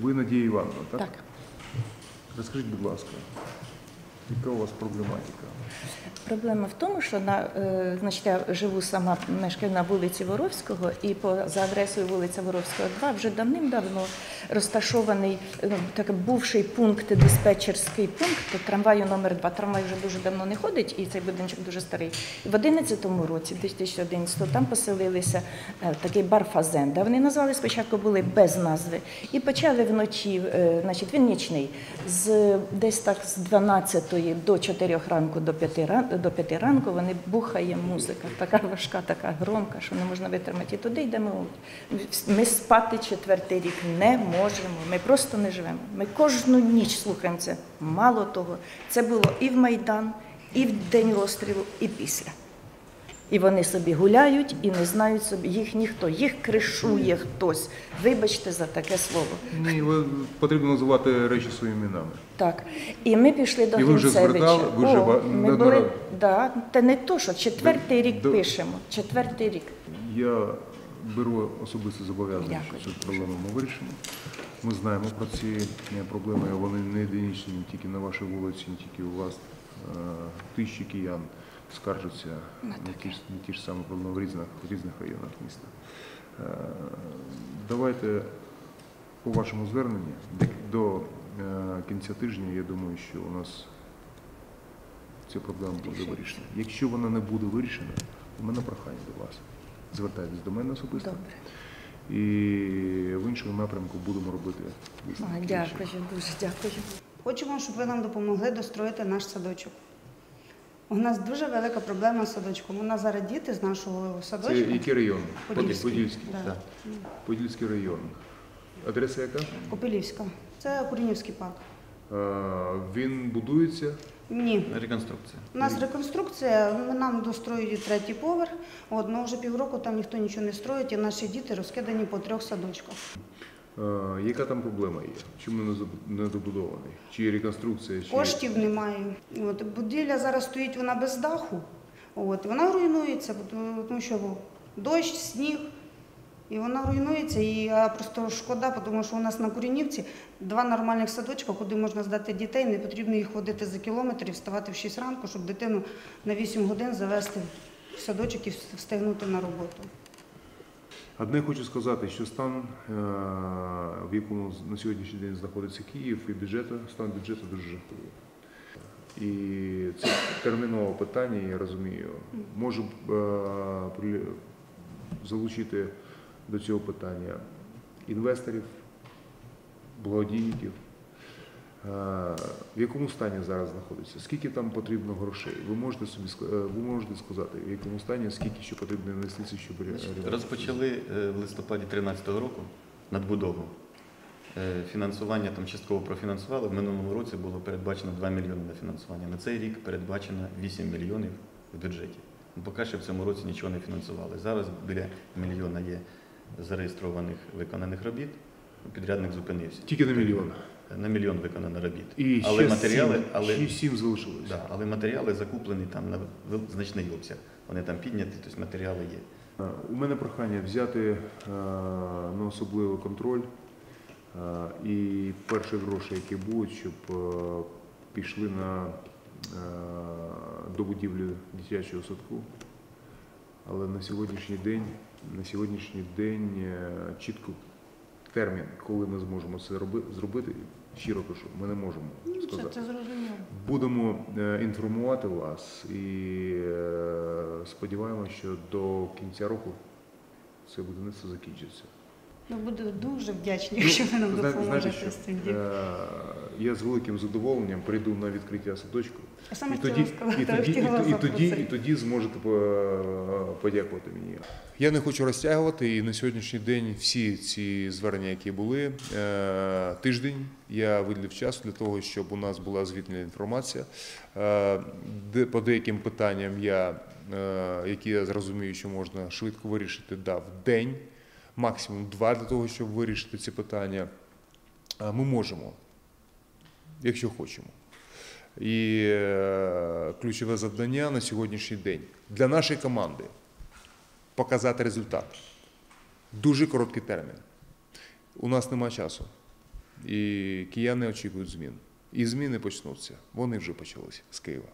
Ви Надія Івановна, так? Так. Розкажіть, будь ласка, яка у вас проблематика? Проблема в тому, що на, е, значить, я живу сама, мешкаю на вулиці Воровського, і по, за адресою вулиця Воровського, 2 вже давним-давно розташований е, так, бувший пункт, диспетчерський пункт трамваю номер 2 Трамвай вже дуже давно не ходить, і цей будиночок дуже старий. В 11-му році, 2011 там поселилися е, такий бар Фазенда. Вони назвали спочатку були без назви. І почали вночі, е, значить, він нічний, з десь так з 12 до 4 ранку до 5 ран, до 5 ранку вони бухає музика, така важка, така громка, що не можна витримати. І туди йдемо. Ми спати четвертий рік не можемо. Ми просто не живемо. Ми кожну ніч слухаємо це. Мало того, це було і в Майдан, і в день розстрілу, і після. І вони собі гуляють і не знають собі, їх ніхто, їх кришує хтось. Вибачте за таке слово. Ні, ви потрібно називати речі своїми іменами. Так. І ми пішли до І ви вже Гінцевича. звертали? Ви вже О, ба- ми були, да, та не то, що четвертий рік до- пишемо. Четвертий рік. Я беру особисте зобов'язання, Дякую. що цю проблему ми вирішимо. Ми знаємо про ці е, проблеми, вони не єдиничні не тільки на вашій вулиці, не тільки у вас. Е, Тисячі киян скаржаться на ті, ж- на ті ж самі проблеми в різних, в різних районах міста. Е, Давайте по вашому зверненню до- до е, кінця тижня, я думаю, що у нас ця проблема буде вирішена. Якщо вона не буде вирішена, у мене прохання до вас. Звертайтесь до мене особисто. Добре. І в іншому напрямку будемо робити А. Дякую, дуже дякую. Хочемо, щоб ви нам допомогли достроїти наш садочок. У нас дуже велика проблема з садочком. У нас зараз діти з нашого Це який район? Подільський. Подільський. Да. Подільський район. Адреса яка? Копилівська. Це Курінівський парк. Е, Він будується. Ні. Реконструкція. У нас реконструкція, нам достроюють третій поверх. От, ну вже півроку там ніхто нічого не строїть, і наші діти розкидані по трьох садочках. Е, Яка там проблема є? Чому не добудований? Чи реконструкція? Чи... Коштів немає. От, будівля зараз стоїть вона без даху. От, вона руйнується, тому що дощ, сніг. І вона руйнується, і просто шкода, тому що у нас на Курінівці два нормальних садочка, куди можна здати дітей, не потрібно їх водити за кілометр і вставати в 6 ранку, щоб дитину на 8 годин завести в садочок і встигнути на роботу. Одне хочу сказати, що стан, е, в якому на сьогоднішній день знаходиться Київ і бюджету, стан бюджету дуже жахливий. І це термінове питання, я розумію. Можу е, залучити до цього питання інвесторів, благодійників. Е, В якому стані зараз знаходиться? Скільки там потрібно грошей? Ви можете собі е, ви можете сказати, в якому стані, скільки ще потрібно інвестицій, щоб ре- реалізувати? Розпочали е, в листопаді 2013 року надбудову. Фінансування там частково профінансували. В минулому році було передбачено 2 мільйони на фінансування. На цей рік передбачено 8 мільйонів в бюджеті. Ну, Поки що в цьому році нічого не фінансували. Зараз біля мільйона є зареєстрованих виконаних робіт. Підрядник зупинився. Тільки на мільйон. На мільйон виконано робіт. І але ще матеріали, сім, але ще сім залишилось. Да, але матеріали закуплені там на значний обсяг. Вони там підняті, тобто матеріали є. У мене прохання взяти е, на особливий контроль е, і перші гроші, які будуть, щоб е, пішли на до будівлі дитячого садку. Але на сьогоднішній день, на сьогоднішній день чітко термін, коли ми зможемо це зробити, щиро кажу, ми не можемо сказати. Це, це зрозуміло. Будемо е, інформувати вас і е, сподіваємося, що до кінця року це будівництво закінчиться. Ми будемо дуже вдячні, якщо ви нам допоможете з цим. Е, Я з великим задоволенням прийду на відкриття садочку. Я саме І тоді, сказати, і, тоді, і, хотіла і, тоді, і тоді зможете подякувати мені. Я не хочу розтягувати, і на сьогоднішній день всі ці звернення, які були, е, тиждень я виділив час для того, щоб у нас була звітна інформація. Е, По деяким питанням, я, які я зрозумію, що можна швидко вирішити, дав день, максимум два для того, щоб вирішити ці питання. Ми можемо, якщо хочемо. І е, ключове завдання на сьогоднішній день для нашої команди показати результат. Дуже короткий термін. У нас немає часу. І кияни очікують змін. І зміни почнуться. Вони вже почалися з Києва.